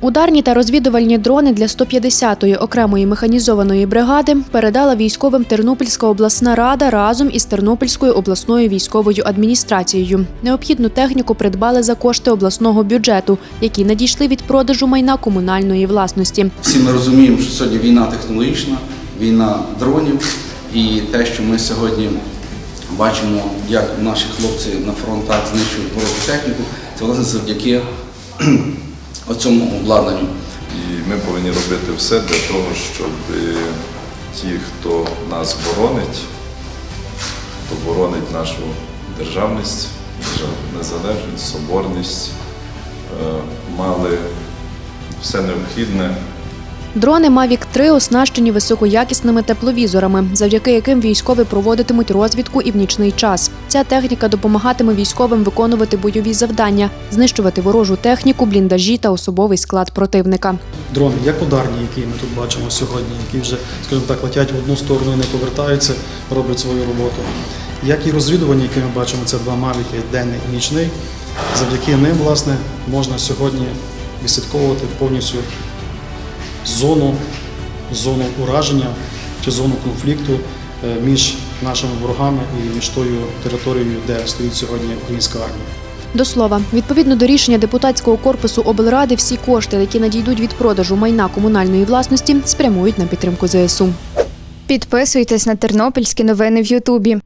Ударні та розвідувальні дрони для 150-ї окремої механізованої бригади передала військовим Тернопільська обласна рада разом із Тернопільською обласною військовою адміністрацією. Необхідну техніку придбали за кошти обласного бюджету, які надійшли від продажу майна комунальної власності. Всі ми розуміємо, що сьогодні війна технологічна, війна дронів, і те, що ми сьогодні бачимо, як наші хлопці на фронтах знищують ворожу техніку, це власне завдяки оцьому обладнанню. І ми повинні робити все для того, щоб е, ті, хто нас боронить, хто боронить нашу державність, держав- незалежність, соборність, е, мали все необхідне Дрони Mavic 3 оснащені високоякісними тепловізорами, завдяки яким військові проводитимуть розвідку і в нічний час. Ця техніка допомагатиме військовим виконувати бойові завдання, знищувати ворожу техніку, бліндажі та особовий склад противника. дрони, як ударні, які ми тут бачимо сьогодні, які вже, скажімо так, летять в одну сторону і не повертаються, роблять свою роботу. Як і розвідування, які ми бачимо, це два мавіки, денний і нічний. Завдяки ним, власне, можна сьогодні відслідковувати повністю зону, зону ураження чи зону конфлікту е, між нашими ворогами і між тою територією, де стоїть сьогодні українська армія. До слова, відповідно до рішення депутатського корпусу облради, всі кошти, які надійдуть від продажу майна комунальної власності, спрямують на підтримку ЗСУ. Підписуйтесь на тернопільські новини в Ютубі.